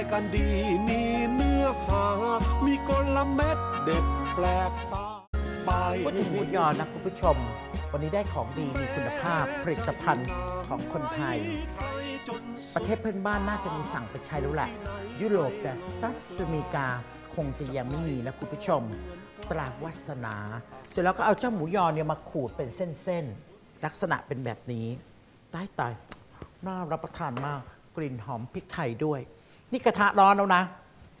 ายการดีมีเนื้อหามีกลเม็ดเด็ดแปลกตาไปพูดถึงหมูยอนะคุณผู้ชม วันนี้ได้ของดีมีคุณภาพผลิตภัณฑ์ของคนไทย ประเทศเพื่อนบ้านน่าจะมีสั่งไปใช้แล้วแหละยุโรปแต่ซัสอเมริกาคงจะยังไม่มีนะคุณผู้ชม ตราวัสนา เสร็จแล้วก็เอาเจ้าหมูยอเนี่ยมาขูดเป็นเส้นๆ ลักษณะเป็นแบบนี้ตายตายน่ารับประทานมากกลิ่นหอมพริกไทยด้วย นี่กระทะร้อนแล้วนะ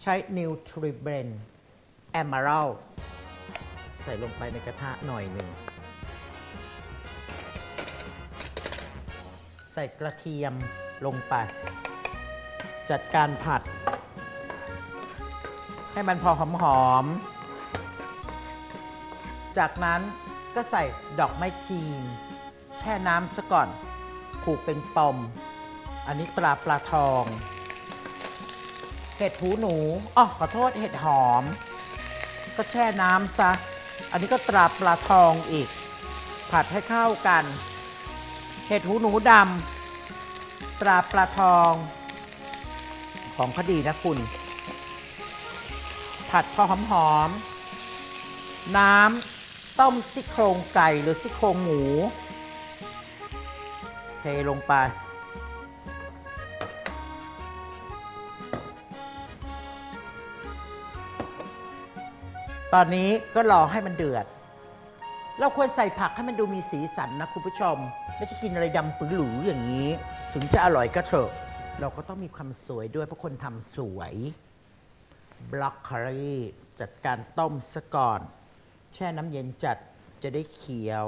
ใช้ Nutriblen Emerald ใส่ลงไปในกระทะหน่อยหนึ่ง ใส่กระเทียมลงไป จัดการผัด ให้มันพอหอมๆ จากนั้นก็ใส่ดอกไม้จีน แช่น้ำซะก่อน ผูกเป็นปม อันนี้ปลาปลาทอง เห็ดหูหนูอ๋อขอโทษเห็ดหอม ก็แช่น้ำซะ อันนี้ก็ตราปลาทองอีก ผัดให้เข้ากัน เห็ดหูหนูดำตราปลาทอง ของเขาดีนะคุณ ผัดพอหอมหอมๆน้ำต้มซี่โครงไก่หรือซี่โครงหมู เทลงไป ตอนนี้ก็รอให้มันเดือด เราควรใส่ผักให้มันดูมีสีสันนะคุณผู้ชม ไม่ใช่กินอะไรดำปื้อหรืออย่างนี้ ถึงจะอร่อยก็เถอะ เราก็ต้องมีความสวยด้วยเพราะคนทำสวยบล็อกโคลีจัดการต้มซะก่อน แช่น้ำเย็นจัดจะได้เขียว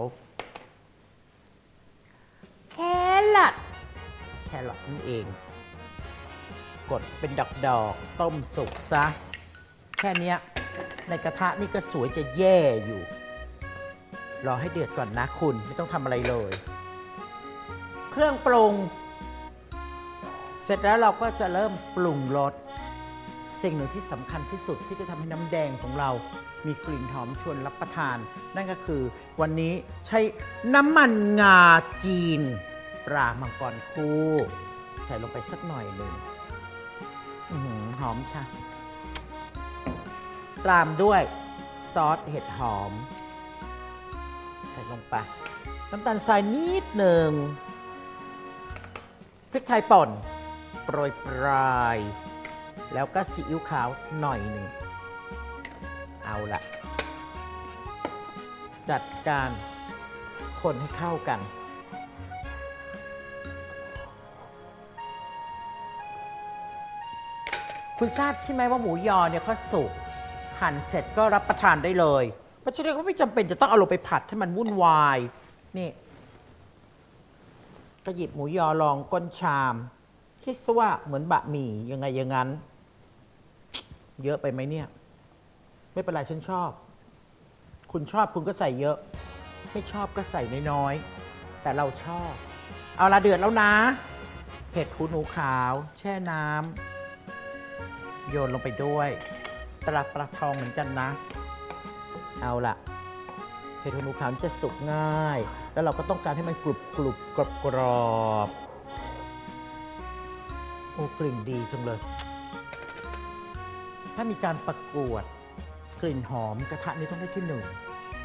แครอทแครอทนั่นเอง กดเป็นดอกๆ ต้มสุกซะ แค่นี้ ในกระทะนี่ก็สวยจะแย่อยู่ รอให้เดือดก่อนนะคุณไม่ต้องทำอะไรเลย เครื่องปรุง เสร็จแล้วเราก็จะเริ่มปรุงรสสิ่งหนึ่งที่สำคัญที่สุดที่จะทำให้น้ำแดงของเรามีกลิ่นหอมชวนรับประทาน นั่นก็คือวันนี้ใช้น้ำมันงาจีนปลามังกรคู่ ใส่ลงไปสักหน่อยหนึ่งหอหอมชะ ตามด้วยซอสเห็ดหอม ใส่ลงไป น้ำตาลทรายนิดหนึ่งพริกไทยป่นโปรยปลาย แล้วก็ซีอิ๊วขาวหน่อยหนึ่ง เอาละจัดการคนให้เข้ากัน คุณทราบใช่ไหมว่าหมูยอเนี่ยเขาสุก หั่นเสร็จก็รับประทานได้เลย เพราะฉะนั้นก็ไม่จำเป็นจะต้องเอาลงไปผัดให้มันวุ่นวาย นี่ ก็หยิบหมูยอลองก้นชาม คิดซะว่าเหมือนบะหมี่ยังไงอย่างนั้น เยอะไปไหมเนี่ย ไม่เป็นไรฉันชอบ คุณชอบคุณก็ใส่เยอะ ไม่ชอบก็ใส่น้อยๆแต่เราชอบ เอาละเดือดแล้วนะเห็ดหูหนูขาว แช่น้ำโยนลงไปด้วย ตราปลาทองเหมือนกันนะ เอาละเห็ดหูหนูขาวจะสุกง่าย แล้วเราก็ต้องการให้มันกรุบกรุบกรอบกรอบโอ้กลิ่นดีจังเลย ถ้ามีการประกวดกลิ่นหอมกระทะนี้ต้องได้ที่หนึ่ง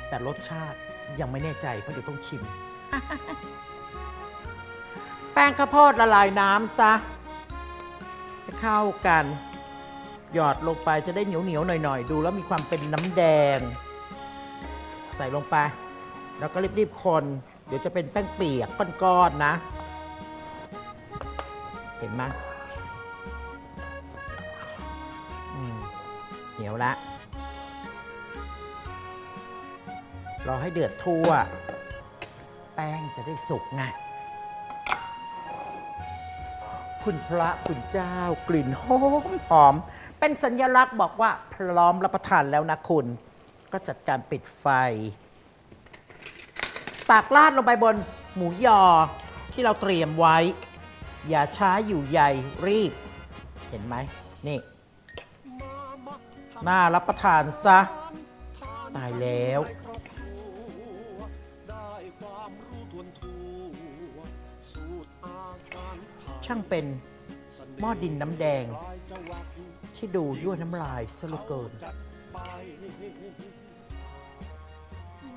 แต่รสชาติยังไม่แน่ใจเพราะเดี๋ยวต้องชิม แป้งข้าวโพดละลายน้ำซะ เข้ากัน หยอดลงไปจะได้เหนียวเหนียวหน่อยๆ ดูแล้วมีความเป็นน้ำแดง ใส่ลงไป แล้วก็รีบๆคน เดี๋ยวจะเป็นแป้งเปียกก้อนๆนะเห็นไหมมเหนียวละรอให้เดือดทั่ว แป้งจะได้สุกไงคุณพระคุณเจ้ากลิ่นหอมหอม เป็นสัญลักษณ์บอกว่าพร้อมรับประทานแล้วนะคุณ ก็จัดการปิดไฟ ตากราดลงไปบนหมูยอที่เราเตรียมไว้ อย่าช้าอยู่ใหญ่รีบ เห็นไหมนี่น่ารับประทานซะ ตายแล้ว ช่างเป็นหม้อดินน้ำแดง ที่ดูยั่วน้ำลายซะเหลือเกิน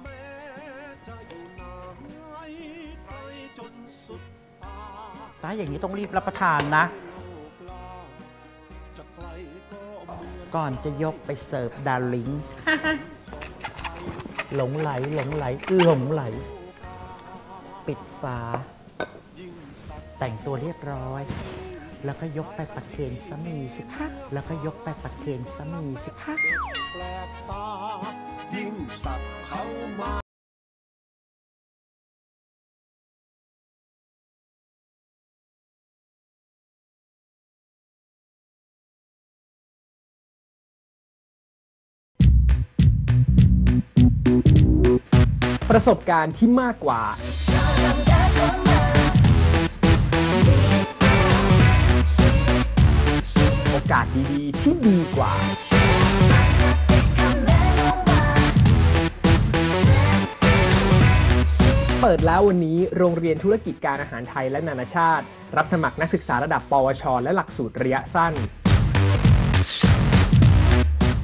แม้จะอยู่ไหนไกลจนสุดตาตาอย่างนี้ต้องรีบรับประทานนะโลกลาจะไกลก็เหมือนก่อนจะยกไปเสิร์ฟดาร์ลิง หลงไหลหลงไหลหลงไหล ปิดฝา แต่งตัวเรียบร้อย แล้วก็ยกไปประเคนสามีสิคะแล้วก็ยกไปประเคนสามีสิคะแปลกตายิ่งสับเขามาประสบการณ์ที่มากกว่า ดีๆ ที่ดีกว่าเปิดแล้ววันนี้โรงเรียนธุรกิจการอาหารไทยและนานาชาติ รับสมัครนักศึกษาระดับ ปวช และหลักสูตรระยะสั้น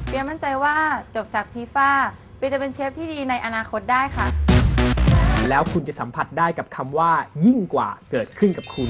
เปียมั่นใจว่าจบจากทีฟ้าเปียจะเป็นเชฟที่ดีในอนาคตได้ค่ะ แล้วคุณจะสัมผัสได้กับคำว่า ยิ่งกว่าเกิดขึ้นกับคุณ